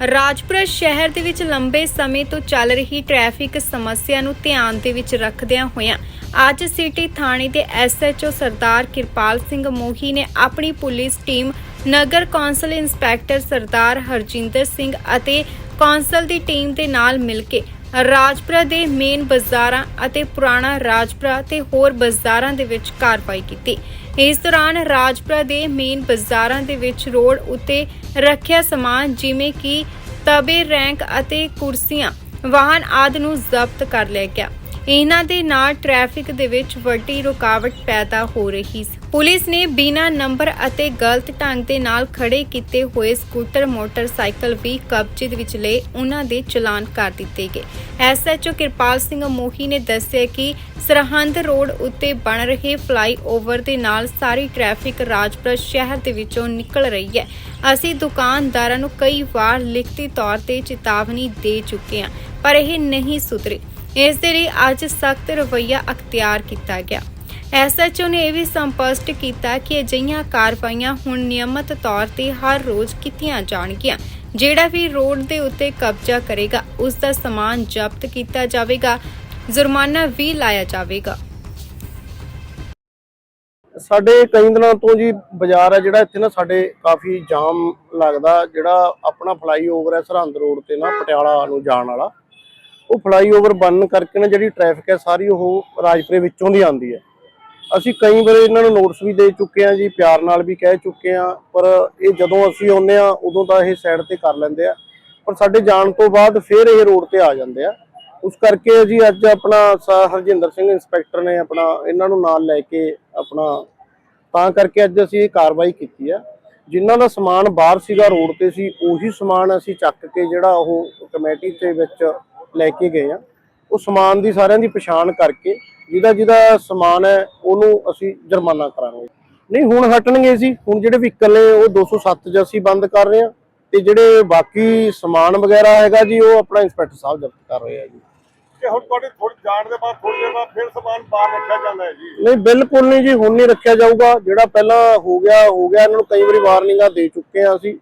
ਰਾਜਪੁਰਾ ਸ਼ਹਿਰ ਦੇ ਵਿੱਚ ਲੰਬੇ ਸਮੇਂ ਤੋਂ ਚੱਲ ਰਹੀ ਟ੍ਰੈਫਿਕ ਸਮੱਸਿਆ ਨੂੰ ਧਿਆਨ ਦੇ ਵਿੱਚ ਰੱਖਦਿਆਂ ਹੋਇਆਂ ਅੱਜ ਸਿਟੀ ਥਾਣੇ ਦੇ ਐਸਐਚਓ ਸਰਦਾਰ ਕਿਰਪਾਲ ਸਿੰਘ ਮੋਹੀ ਨੇ ਆਪਣੀ ਪੁਲਿਸ ਟੀਮ, ਨਗਰ ਕੌਂਸਲ ਇੰਸਪੈਕਟਰ ਸਰਦਾਰ ਹਰਜਿੰਦਰ ਸਿੰਘ ਅਤੇ ਕੌਂਸਲ ਦੀ ਟੀਮ ਦੇ ਨਾਲ ਮਿਲ ਕੇ ਰਾਜਪੁਰਾ ਦੇ ਮੇਨ ਬਾਜ਼ਾਰਾਂ ਅਤੇ ਪੁਰਾਣਾ ਰਾਜਪੁਰਾ ਤੇ ਹੋਰ ਬਾਜ਼ਾਰਾਂ ਦੇ ਵਿੱਚ ਕਾਰਵਾਈ ਕੀਤੀ। ਇਸ ਦੌਰਾਨ ਰਾਜਪੁਰਾ ਦੇ ਮੇਨ ਬਾਜ਼ਾਰਾਂ ਦੇ ਵਿੱਚ ਰੋਡ ਉੱਤੇ ਰੱਖਿਆ ਸਮਾਨ, ਜਿਵੇਂ ਕਿ ਤਵੇ, ਰੈਂਕ ਅਤੇ ਕੁਰਸੀਆਂ, ਵਾਹਨ ਆਦਿ ਨੂੰ ਜ਼ਬਤ ਕਰ ਲਿਆ ਗਿਆ। ਇਹਨਾਂ ਦੇ ਨਾਲ ਟ੍ਰੈਫਿਕ ਦੇ ਵਿੱਚ ਵੱਡੀ ਰੁਕਾਵਟ ਪੈਦਾ ਹੋ ਰਹੀ ਸੀ। ਪੁਲਿਸ ਨੇ ਬਿਨਾਂ ਨੰਬਰ ਅਤੇ ਗਲਤ ਢੰਗ ਦੇ ਨਾਲ ਖੜੇ ਕੀਤੇ ਹੋਏ ਸਕੂਟਰ, ਮੋਟਰਸਾਈਕਲ ਵੀ ਕਬਜ਼ੇ ਵਿੱਚ ਲਏ, ਉਹਨਾਂ ਦੇ ਚਲਾਨ ਕਰ ਦਿੱਤੇ ਗਏ। ਐਸਐਚਓ ਕਿਰਪਾਲ ਸਿੰਘ ਮੋਹੀ ਨੇ ਦੱਸਿਆ ਕਿ ਸਰਹੰਦ ਰੋਡ ਉੱਤੇ ਬਣ ਰਹੇ ਫਲਾਈਓਵਰ ਦੇ ਨਾਲ ਸਾਰੀ ਟ੍ਰੈਫਿਕ ਰਾਜਪੁਰਾ ਸ਼ਹਿਰ ਦੇ ਵਿੱਚੋਂ ਨਿਕਲ ਰਹੀ ਹੈ। ਅਸੀਂ ਦੁਕਾਨਦਾਰਾਂ ਨੂੰ ਕਈ ਵਾਰ ਲਿਖਤੀ ਤੌਰ ਤੇ ਚੇਤਾਵਨੀ ਦੇ ਚੁੱਕੇ ਹਾਂ, ਪਰ ਇਹ ਨਹੀਂ ਸੁਧਰੇ। ਇਸ ਦੇ ਲਈ ਅੱਜ ਸਖਤ ਰਵੱਈਆ ਅਖਤਿਆਰ ਕੀਤਾ ਗਿਆ। ਐਸਐਚਓ ਨੇ ਇਹ ਵੀ ਸੰਪਸ਼ਟ ਕੀਤਾ ਕਿ ਅਜਿਹੀਆਂ ਕਾਰਵਾਈਆਂ ਹੁਣ ਨਿਯਮਤ ਤੌਰ ਤੇ ਹਰ ਰੋਜ਼ ਕੀਤੀਆਂ ਜਾਣਗੀਆਂ। ਜਿਹੜਾ ਵੀ ਰੋਡ ਦੇ ਉੱਤੇ ਕਬਜ਼ਾ ਕਰੇਗਾ, ਉਸ ਦਾ ਸਮਾਨ ਜ਼ਬਤ ਕੀਤਾ ਜਾਵੇਗਾ, ਜੁਰਮਾਨਾ ਵੀ ਲਾਇਆ ਜਾਵੇਗਾ। ਸਾਡੇ ਕਈ ਦਿਨਾਂ ਤੋਂ ਜੀ ਬਾਜ਼ਾਰ ਹੈ ਜਿਹੜਾ, ਇੱਥੇ ਨਾ ਸਾਡੇ ਕਾਫੀ ਜਾਮ ਲੱਗਦਾ, ਜਿਹੜਾ ਆਪਣਾ ਫਲਾਈਓਵਰ ਹੈ ਸਰਹੰਦ ਰੋਡ ਤੇ ਨਾ, ਪਟਿਆਲਾ ਨੂੰ ਜਾਣ ਵਾਲਾ। ਉਹ ਫਲਾਈਓਵਰ ਬਣਨ ਕਰਕੇ ਨਾ ਜਿਹੜੀ ਟ੍ਰੈਫਿਕ ਹੈ, ਸਾਰੀ ਉਹ ਰਾਜਪੁਰੇ ਵਿੱਚੋਂ ਦੀ ਆਉਂਦੀ ਹੈ। ਅਸੀਂ ਕਈ ਵਾਰ ਇਹਨਾਂ ਨੂੰ ਨੋਟਿਸ ਵੀ ਦੇ ਚੁੱਕੇ ਹਾਂ ਜੀ, ਪਿਆਰ ਨਾਲ ਵੀ ਕਹਿ ਚੁੱਕੇ ਹਾਂ, ਪਰ ਇਹ ਜਦੋਂ ਅਸੀਂ ਆਉਂਦੇ ਆ ਉਦੋਂ ਤਾਂ ਇਹ ਸਾਈਡ ਤੇ ਕਰ ਲੈਂਦੇ ਆ। ਪਰ ਸਾਡੇ ਜਾਣ ਤੋਂ ਬਾਅਦ ਫਿਰ ਇਹ ਰੋਡ ਤੇ ਆ ਜਾਂਦੇ ਆ। ਉਸ ਕਰਕੇ ਜੀ ਅੱਜ ਆਪਣਾ ਸ- ਹਰਜਿੰਦਰ ਸਿੰਘ ਇੰਸਪੈਕਟਰ ਨੇ ਆਪਣਾ ਇਹਨਾਂ ਨੂੰ ਨਾਲ ਲੈ ਕੇ ਆਪਣਾ, ਤਾਂ ਕਰਕੇ ਅੱਜ ਅਸੀਂ ਇਹ ਕਾਰਵਾਈ ਕੀਤੀ ਆ। ਜਿਨ੍ਹਾਂ ਦਾ ਸਮਾਨ ਬਾਹਰ ਸੀਗਾ ਰੋਡ ਤੇ ਸੀ, ਉਹੀ ਸਮਾਨ ਅਸੀਂ ਚੱਕ ਕੇ ਜਿਹੜਾ ਉਹ ਕਮੇਟੀ ਦੇ ਵਿੱਚ ਲੈ ਕੇ ਗਏ ਆ। ਉਹ ਸਮਾਨ ਦੀ ਸਾਰਿਆਂ ਦੀ ਪਛਾਣ ਕਰਕੇ ਜਿਹਦਾ ਜਿਹਦਾ ਸਮਾਨ ਹੈ ਉਹਨੂੰ ਅਸੀਂ ਜੁਰਮਾਨਾ ਕਰਾਂਗੇ। ਨਹੀਂ ਹੁਣ ਹਟਣਗੇ ਸੀ ਹੁਣ ਜਿਹੜੇ ਵਹੀਕਲ ਨੇ ਉਹ 207 ਚ ਅਸੀਂ ਬੰਦ ਕਰ ਰਹੇ ਆ ਤੇ ਜਿਹੜੇ ਬਾਕੀ ਸਮਾਨ ਵਗੈਰਾ ਹੈਗਾ ਜੀ ਉਹ ਆਪਣਾ ਇੰਸਪੈਕਟਰ ਸਾਹਿਬ ਜ਼ਬਤ ਕਰ ਰਹੇ ਆ ਜੀ। ਕਿ ਹੁਣ ਤੁਹਾਡੇ ਥੋੜੀ ਜਾਣ ਦੇ ਬਾਅਦ ਥੋੜੀ ਦੇਰ ਬਾਅਦ ਫਿਰ ਸਮਾਨ ਬਾਹਰ ਰੱਖਿਆ ਜਾਂਦਾ ਹੈ ਜੀ। ਨਹੀਂ ਬਿਲਕੁਲ ਨਹੀਂ ਜੀ। ਹੁਣ ਨਹੀਂ ਰੱਖਿਆ ਜਾਊਗਾ। ਜਿਹੜਾ ਪਹਿਲਾਂ ਹੋ ਗਿਆ ਹੋ ਗਿਆ। ਇਹਨਾਂ ਨੂੰ ਕਈ ਵਾਰੀ ਵਾਰਨਿੰਗਾਂ ਦੇ ਚੁੱਕੇ ਆ ਅਸੀਂ।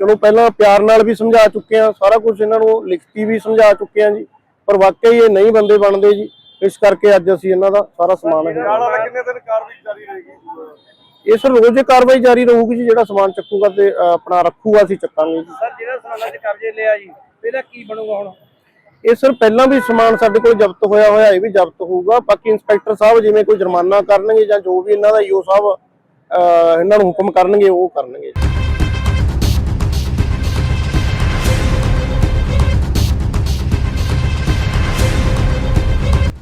ਚਲੋ ਪਹਿਲਾਂ ਪਿਆਰ ਨਾਲ ਵੀ ਸਮਝਾ ਚੁੱਕੇ ਆ ਸਾਰਾ ਕੁਝ ਇਹਨਾਂ ਨੂੰ ਲਿਖਤੀ ਵੀ ਸਮਝਾ ਚੁੱਕੇ ਆ ਜੀ। ਪਰ ਵਾਕਈ ਇਹ ਨਹੀਂ ਬੰਦੇ ਬਣਦੇ ਜੀ। ਇਸ ਕਰਕੇ ਅੱਜ ਅਸੀਂ ਇਹਨਾਂ ਦਾ ਸਾਰਾ ਸਮਾਨ ਹੈ ਨਾਲ ਕਿੰਨੇ ਦਿਨ ਕਾਰਵਾਈ ਜਾਰੀ ਰਹੇਗੀ? ਇਸ ਰੋਜ਼ ਇਹ ਕਾਰਵਾਈ ਜਾਰੀ ਰਹੂਗੀ ਜੀ ਜਿਹੜਾ ਸਮਾਨ ਚੱਕੂਗਾ ਤੇ ਆਪਣਾ ਰੱਖੂਗਾ ਅਸੀਂ ਚੱਕਾਂਗੇ ਜੀ। ਸਰ ਜਿਹੜਾ ਸਮਾਨਾਂ 'ਚ ਕਬਜ਼ੇ ਲਿਆ ਜੀ ਇਹਦਾ ਕੀ ਬਣੂਗਾ ਹੁਣ? ਇਹ ਸਰ ਪਹਿਲਾਂ ਵੀ ਸਮਾਨ ਸਾਡੇ ਕੋਲ ਜ਼ਬਤ ਹੋਇਆ ਹੋਇਆ ਇਹ ਵੀ ਜ਼ਬਤ ਹੋਊਗਾ। ਬਾਕੀ ਇੰਸਪੈਕਟਰ ਸਾਹਿਬ ਜਿਵੇਂ ਕੋਈ ਜੁਰਮਾਨਾ ਕਰਨਗੇ ਜਾਂ ਜੋ ਵੀ ਇਹਨਾਂ ਦਾ ਈਓ ਸਾਹਿਬ ਇਹਨਾਂ ਨੂੰ ਹੁਕਮ ਕਰਨਗੇ ਉਹ ਕਰਨਗੇ